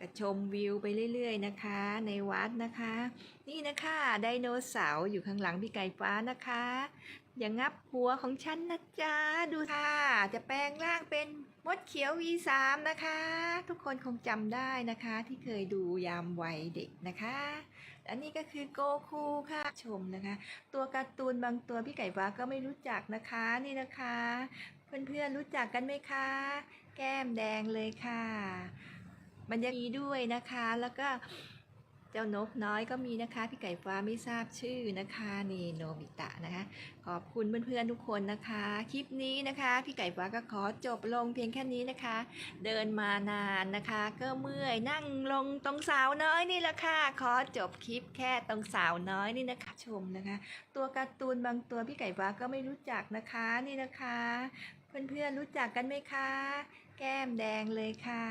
ก็ชมวิวไปเรื่อยๆนะคะ ในวัดนะคะ นี่นะคะไดโนเสาร์อยู่ข้างหลังพี่ไก่ฟ้านะคะ อย่างงับหัวของฉันนะจ๊ะดูค่ะ จะแปลงร่างเป็นมดเขียว V3 นะคะ ทุกคนคงจำได้นะคะที่เคยดูยามวัยเด็กนะคะอันนี้ก็คือโกคูค่ะชมนะคะ ตัวการ์ตูนบางตัวพี่ไก่ฟ้าก็ไม่รู้จักนะคะนี่นะคะ เพื่อนๆรู้จักกันไหมคะ แก้มแดงเลยค่ะ มันยังมีด้วยนะคะ แล้วก็เจ้านกน้อยก็มีนะคะ พี่ไก่ฟ้าไม่ทราบชื่อนะคะนี่โนบิตะนะคะ ขอบคุณเพื่อนๆทุกคนนะคะ คลิปนี้นะคะ พี่ไก่ฟ้าก็ขอจบลงเพียงแค่นี้นะคะ เดินมานานนะคะ ก็เมื่อยนั่งลงตรงสาวน้อยนี่แหละค่ะ ขอจบคลิปแค่ตรงสาวน้อยนี่นะคะชมนะคะ ตัวการ์ตูนบางตัวพี่ไก่ฟ้าก็ไม่รู้จักนะคะนี่นะคะ เพื่อนๆรู้จักกันไหมคะ แก้มแดงเลยค่ะ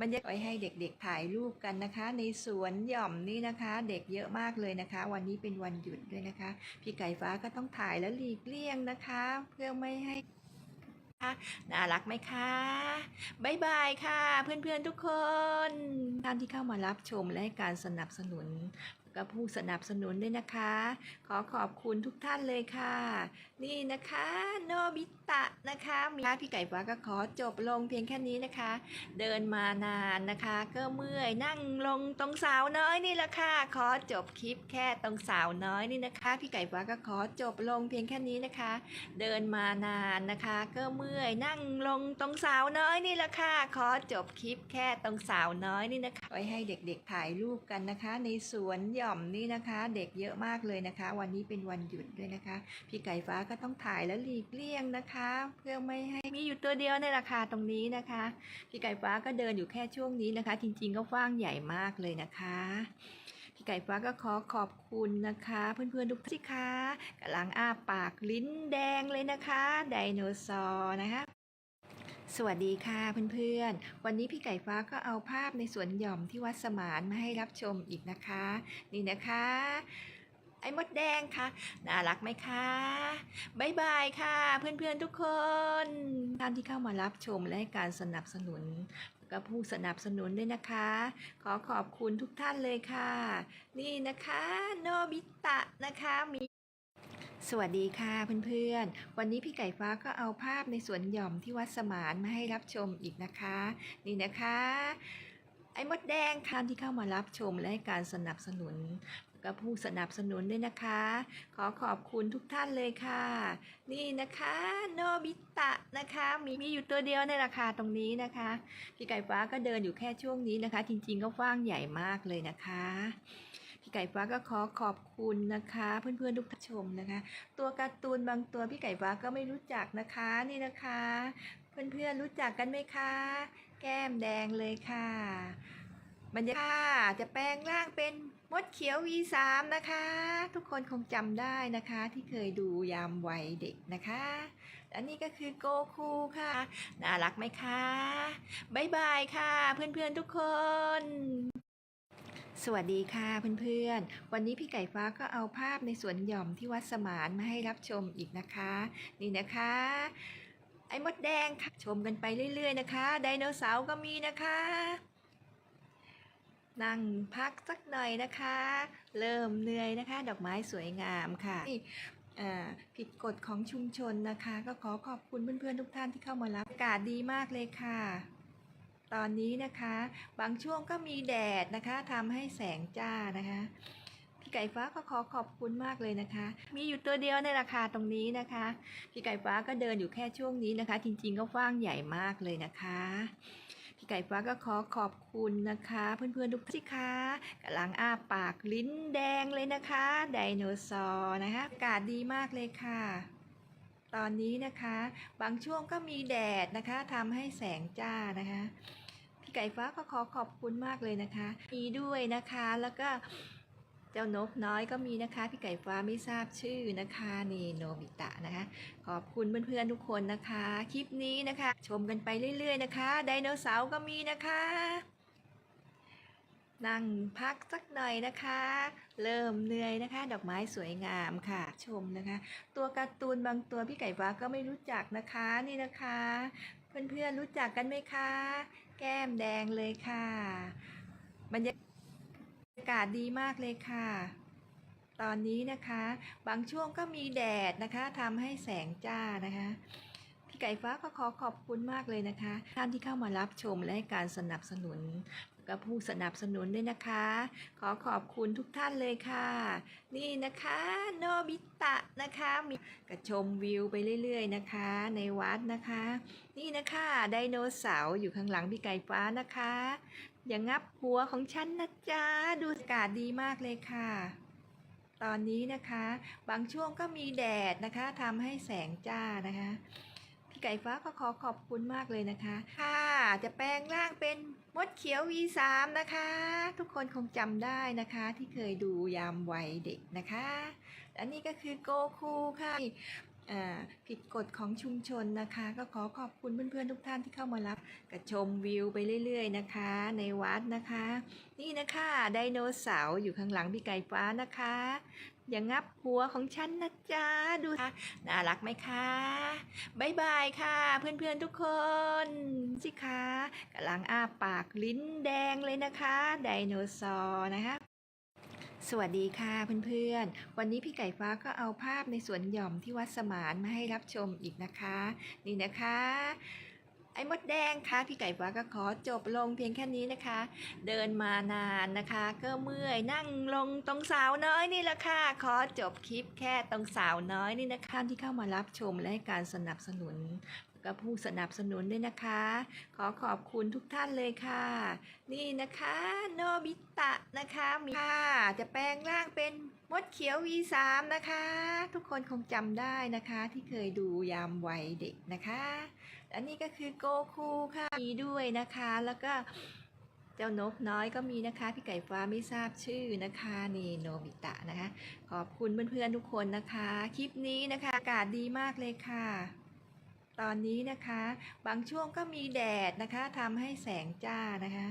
บรรยากาศไว้ให้เด็กๆถ่ายรูปกันนะคะ ในสวนหย่อมนี่นะคะ เด็กเยอะมากเลยนะคะ วันนี้เป็นวันหยุดด้วยนะคะ พี่ไก่ฟ้าก็ต้องถ่ายแล้วหลีกเลี่ยงนะคะ เพื่อไม่ให้น่ารักไหมคะบายบายค่ะ เพื่อนๆทุกคนท่านที่เข้ามารับชมและให้การสนับสนุน แล้วก็ผู้สนับสนุนด้วยนะคะ ขอขอบคุณทุกท่านเลยค่ะ นี่นะคะโนบิตะนะคะมีพี่ไก่ฟ้าก็ขอจบลงเพียงแค่นี้นะคะ เดินมานานนะคะ ก็เมื่อยนั่งลงตรงสาวน้อยนี่แหละค่ะ ขอจบคลิปแค่ตรงสาวน้อยนี่นะคะ พี่ไก่ฟ้าก็ขอจบลงเพียงแค่นี้นะคะ เดินมานานนะคะ ก็เมื่อยนั่งลงตรงสาวน้อยนี่แหละค่ะ ขอจบคลิปแค่ตรงสาวน้อยนี่นะคะไว้ให้เด็กๆถ่ายรูปกันนะคะ ในสวนหย่อมนี่นะคะ เด็กเยอะมากเลยนะคะ วันนี้เป็นวันหยุดด้วยนะคะ พี่ไก่ฟ้าก็ต้องถ่ายแล้วหลีกเลี่ยงนะคะ เพื่อไม่ให้มีอยู่ตัวเดียวในราคาตรงนี้นะคะ พี่ไก่ฟ้าก็เดินอยู่แค่ช่วงนี้นะคะ จริงๆก็กว้างใหญ่มากเลยนะคะพี่ไก่ฟ้าก็ขอขอบคุณนะคะ เพื่อนๆทุกท่านที่คะกำลังอ้าปากลิ้นแดงเลยนะคะ ไดโนเสาร์นะคะ สวัสดีค่ะเพื่อนๆ วันนี้พี่ไก่ฟ้าก็เอาภาพในสวนหย่อมที่วัดสมานมาให้รับชมอีกนะคะ นี่นะคะ ไอ้มดแดงค่ะ น่ารักไหมคะบายบายค่ะ เพื่อนๆทุกคนท่านที่เข้ามารับชมและให้การสนับสนุนแล้วก็ผู้สนับสนุนด้วยนะคะ ขอขอบคุณทุกท่านเลยค่ะ นี่นะคะ โนบิตะนะคะมี สวัสดีค่ะเพื่อนๆ วันนี้พี่ไก่ฟ้าก็เอาภาพในสวนหย่อมที่วัดสมานมาให้รับชมอีกนะคะ นี่นะคะ ไอ้มดแดงค่ะที่เข้ามารับชมและให้การสนับสนุนแล้วก็ผู้สนับสนุนด้วยนะคะ ขอขอบคุณทุกท่านเลยค่ะ นี่นะคะโนบิตะนะคะ มีมีอยู่ตัวเดียวในราคาตรงนี้นะคะ พี่ไก่ฟ้าก็เดินอยู่แค่ช่วงนี้นะคะ จริงๆก็กว้างใหญ่มากเลยนะคะ พี่ไก่ฟ้าก็ขอขอบคุณนะคะ เพื่อนๆทุกท่านชมนะคะ ตัวการ์ตูนบางตัวพี่ไก่ฟ้าก็ไม่รู้จักนะคะนี่นะคะ เพื่อนๆรู้จักกันไหมคะ แก้มแดงเลยค่ะบรรยากาศจะแปลงร่างเป็นมดเขียว V3 นะคะ ทุกคนคงจำได้นะคะที่เคยดูยามวัยเด็กนะคะอันนี้ก็คือโกคูค่ะ น่ารักไหมคะ บ๊ายบายค่ะ เพื่อนๆทุกคน สวัสดีค่ะเพื่อนๆ วันนี้พี่ไก่ฟ้าก็เอาภาพในสวนหย่อมที่วัดสมานมาให้รับชมอีกนะคะ นี่นะคะ ไอ้มดแดงค่ะชมกันไปเรื่อย ๆ นะคะ ไดโนเสาร์ก็มีนะคะ นั่งพักสักหน่อยนะคะ เริ่มเหนื่อยนะคะ ดอกไม้สวยงามค่ะอ่าผิดกฎของชุมชนนะคะ ก็ขอขอบคุณเพื่อนๆทุกท่านที่เข้ามารับอากาศดีมากเลยค่ะ ตอนนี้นะคะ บางช่วงก็มีแดดนะคะทำให้แสงจ้านะคะพี่ไก่ฟ้าก็ขอขอบคุณมากเลยนะคะ มีอยู่ตัวเดียวในราคาตรงนี้นะคะ พี่ไก่ฟ้าก็เดินอยู่แค่ช่วงนี้นะคะ จริงๆก็กว้างใหญ่มากเลยนะคะ พี่ไก่ฟ้าก็ขอขอบคุณนะคะ เพื่อนๆทุกท่านที่คะกำลังอ้าปากลิ้นแดงเลยนะคะ ไดโนเสาร์นะคะอากาศดีมากเลยค่ะ ตอนนี้นะคะ บางช่วงก็มีแดดนะคะทำให้แสงจ้านะคะ พี่ไก่ฟ้าก็ขอขอบคุณมากเลยนะคะมีด้วยนะคะแล้วก็เจ้านกน้อยก็มีนะคะพี่ไก่ฟ้าไม่ทราบชื่อนะคะนี่โนบิตะนะคะ ขอบคุณเพื่อนๆทุกคนนะคะ คลิปนี้นะคะ ชมกันไปเรื่อย ๆ นะคะไดโนเสาร์ก็มีนะคะ นั่งพักสักหน่อยนะคะ เริ่มเหนื่อยนะคะ ดอกไม้สวยงามค่ะ ชมนะคะ ตัวการ์ตูนบางตัวพี่ไก่ฟ้าก็ไม่รู้จักนะคะนี่นะคะ เพื่อนๆรู้จักกันไหมคะ แก้มแดงเลยค่ะ บรรยากาศดีมากเลยค่ะ ตอนนี้นะคะ บางช่วงก็มีแดดนะคะทำให้แสงจ้านะคะพี่ไก่ฟ้าก็ขอขอบคุณมากเลยนะคะ ท่านที่เข้ามารับชมและให้การสนับสนุน แล้วก็ผู้สนับสนุนด้วยนะคะ ขอขอบคุณทุกท่านเลยค่ะ นี่นะคะโนบิตะนะคะมีกระชมวิวไปเรื่อยๆนะคะ ในวัดนะคะ นี่นะคะไดโนเสาร์อยู่ข้างหลังพี่ไก่ฟ้านะคะ อย่างงับหัวของฉันนะจ๊ะดูอากาศดีมากเลยค่ะตอนนี้นะคะ บางช่วงก็มีแดดนะคะทำให้แสงจ้านะคะ ไก่ฟ้าก็ขอขอบคุณมากเลยนะคะ ค่ะจะแปลงร่างเป็นมดเขียว V3 นะคะ ทุกคนคงจำได้นะคะที่เคยดูยามวัยเด็กนะคะและนี่ก็คือโกคูค่ะอ่าผิดกฎของชุมชนนะคะ ก็ขอขอบคุณเพื่อนๆทุกท่านที่เข้ามารับกระชมวิวไปเรื่อยๆนะคะ ในวัดนะคะ นี่นะคะไดโนเสาร์อยู่ข้างหลังพี่ไก่ฟ้านะคะ อย่างงับหัวของฉันนะจ๊ะ ดูค่ะน่ารักไหมคะบายบายค่ะ เพื่อนๆทุกคนสิคะกำลังอ้าปากลิ้นแดงเลยนะคะ ไดโนเสาร์นะคะสวัสดีค่ะเพื่อนๆ วันนี้พี่ไก่ฟ้าก็เอาภาพในสวนหย่อมที่วัดสมานมาให้รับชมอีกนะคะ นี่นะคะ ไอ้มดแดงคะพี่ไก่ฟ้าก็ขอจบลงเพียงแค่นี้นะคะ เดินมานานนะคะ ก็เมื่อยนั่งลงตรงสาวน้อยนี่แหละค่ะขอจบคลิปแค่ตรงสาวน้อยนี่นะคะที่เข้ามารับชมและให้การสนับสนุนแล้วก็ผู้สนับสนุนด้วยนะคะ ขอขอบคุณทุกท่านเลยค่ะ นี่นะคะ โนบิตะนะคะมีค่ะจะแปลงร่างเป็น มดเขียว V3 นะคะ ทุกคนคงจำได้นะคะที่เคยดูยามวัยเด็กนะคะและนี่ก็คือโกคูค่ะมีด้วยนะคะ แล้วก็เจ้านกน้อยก็มีนะคะ พี่ไก่ฟ้าไม่ทราบชื่อนะคะนี่โนบิตะนะคะ ขอบคุณเพื่อนๆทุกคนนะคะ คลิปนี้นะคะอากาศดีมากเลยค่ะ ตอนนี้นะคะ บางช่วงก็มีแดดนะคะทำให้แสงจ้านะคะ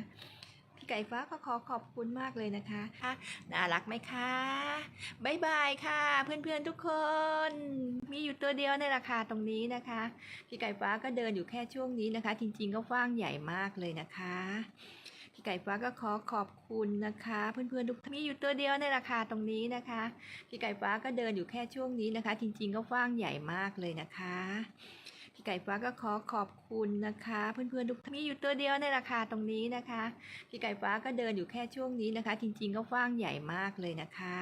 ไก่ฟ้าก็ขอขอบคุณมากเลยนะคะคะน่ารักไหมคะบายบายค่ะ เพื่อนๆทุกคน มีอยู่ตัวเดียวในราคาตรงนี้นะคะ พี่ไก่ฟ้าก็เดินอยู่แค่ช่วงนี้นะคะ จริงๆก็กว้างใหญ่มากเลยนะคะพี่ไก่ฟ้าก็ขอขอบคุณนะคะ เพื่อนๆทุกท่านมีอยู่ตัวเดียวในราคาตรงนี้นะคะพี่ไก่ฟ้าก็เดินอยู่แค่ช่วงนี้นะคะ จริงๆก็กว้างใหญ่มากเลยนะคะ พี่ไก่ฟ้าก็ขอขอบคุณนะคะ เพื่อนๆทุกท่านมีอยู่ตัวเดียวในราคาตรงนี้นะคะ พี่ไก่ฟ้าก็เดินอยู่แค่ช่วงนี้นะคะ จริงๆก็กว้างใหญ่มากเลยนะคะ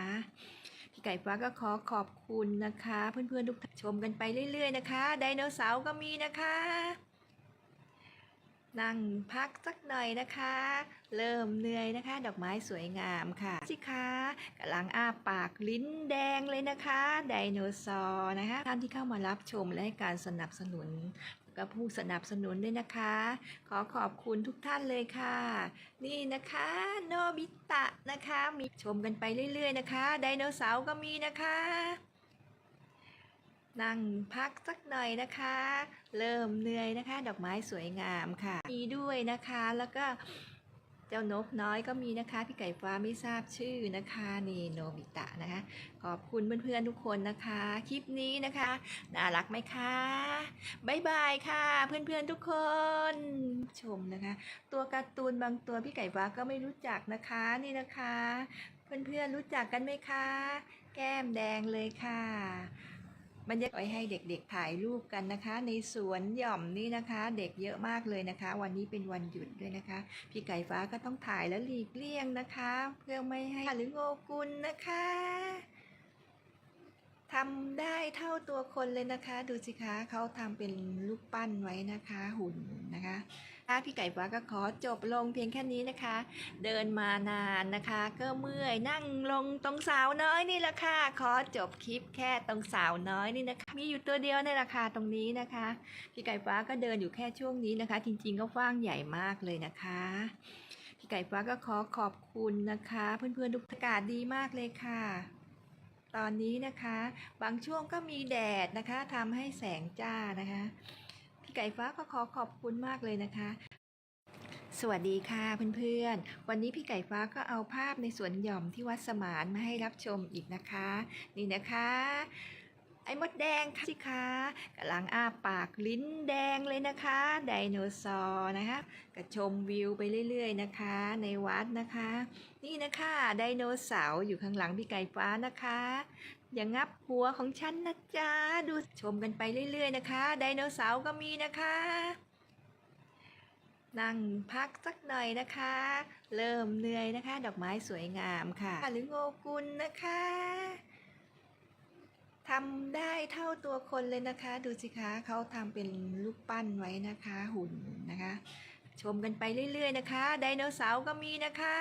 พี่ไก่ฟ้าก็ขอขอบคุณนะคะ เพื่อนๆทุกท่านชมกันไปเรื่อย ๆ นะคะไดโนเสาร์ก็มีนะคะ นั่งพักสักหน่อยนะคะ เริ่มเหนื่อยนะคะ ดอกไม้สวยงามค่ะสิคะกำลังอ้าปากลิ้นแดงเลยนะคะ ไดโนเสาร์นะคะท่านที่เข้ามารับชมและให้การสนับสนุนแล้วก็ผู้สนับสนุนด้วยนะคะ ขอขอบคุณทุกท่านเลยค่ะ นี่นะคะโนบิตะนะคะ มีชมกันไปเรื่อย ๆ นะคะ ไดโนเสาร์ก็มีนะคะ นั่งพักสักหน่อยนะคะ เริ่มเหนื่อยนะคะ ดอกไม้สวยงามค่ะ มีด้วยนะคะ แล้วก็เจ้านกน้อยก็มีนะคะ พี่ไก่ฟ้าไม่ทราบชื่อนะคะนี่โนบิตะนะคะ ขอบคุณเพื่อนๆทุกคนนะคะ คลิปนี้นะคะ น่ารักไหมคะบายบายค่ะ เพื่อนๆทุกคนชมนะคะ ตัวการ์ตูนบางตัวพี่ไก่ฟ้าก็ไม่รู้จักนะคะนี่นะคะ เพื่อนๆรู้จักกันไหมคะ แก้มแดงเลยค่ะ บรรยากาศไว้ให้เด็กๆถ่ายรูปกันนะคะ ในสวนหย่อมนี่นะคะ เด็กเยอะมากเลยนะคะ วันนี้เป็นวันหยุดด้วยนะคะ พี่ไก่ฟ้าก็ต้องถ่ายแล้วหลีกเลี่ยงนะคะ เพื่อไม่ให้หรือโงกุลนะคะทำได้เท่าตัวคนเลยนะคะ ดูสิคะเขาทำเป็นลูกปั้นไว้นะคะ หุ่นนะคะ ถ้าพี่ไก่ฟ้าก็ขอจบลงเพียงแค่นี้นะคะ เดินมานานนะคะ ก็เมื่อยนั่งลงตรงสาวน้อยนี่แหละค่ะ ขอจบคลิปแค่ตรงสาวน้อยนี่นะคะ มีอยู่ตัวเดียวในราคาตรงนี้นะคะ พี่ไก่ฟ้าก็เดินอยู่แค่ช่วงนี้นะคะ จริงๆ ก็กว้างใหญ่มากเลยนะคะพี่ไก่ฟ้าก็ขอขอบคุณนะคะ เพื่อนๆทุกอากาศดีมากเลยค่ะ ตอนนี้นะคะ บางช่วงก็มีแดดนะคะทำให้แสงจ้านะคะ ไก่ฟ้าก็ขอขอบคุณมากเลยนะคะ สวัสดีค่ะเพื่อนๆ วันนี้พี่ไก่ฟ้าก็เอาภาพในสวนหย่อมที่วัดสมานมาให้รับชมอีกนะคะ นี่นะคะไอ้มดแดงค่ะสิคะกำลังอ้าปากลิ้นแดงเลยนะคะ ไดโนเสาร์นะคะก็ชมวิวไปเรื่อยๆนะคะ ในวัดนะคะ นี่นะคะไดโนเสาร์อยู่ข้างหลังพี่ไก่ฟ้านะคะ อย่างงับหัวของฉันนะจ๊ะ ดูชมกันไปเรื่อย ๆ นะคะ ไดโนเสาร์ก็มีนะคะ นั่งพักสักหน่อยนะคะ เริ่มเหนื่อยนะคะ ดอกไม้สวยงามค่ะ หรือโงกุลนะคะทำได้เท่าตัวคนเลยนะคะ ดูสิคะเขาทำเป็นรูปปั้นไว้นะคะหุ่นนะคะ ชมกันไปเรื่อย ๆ นะคะ ไดโนเสาร์ก็มีนะคะ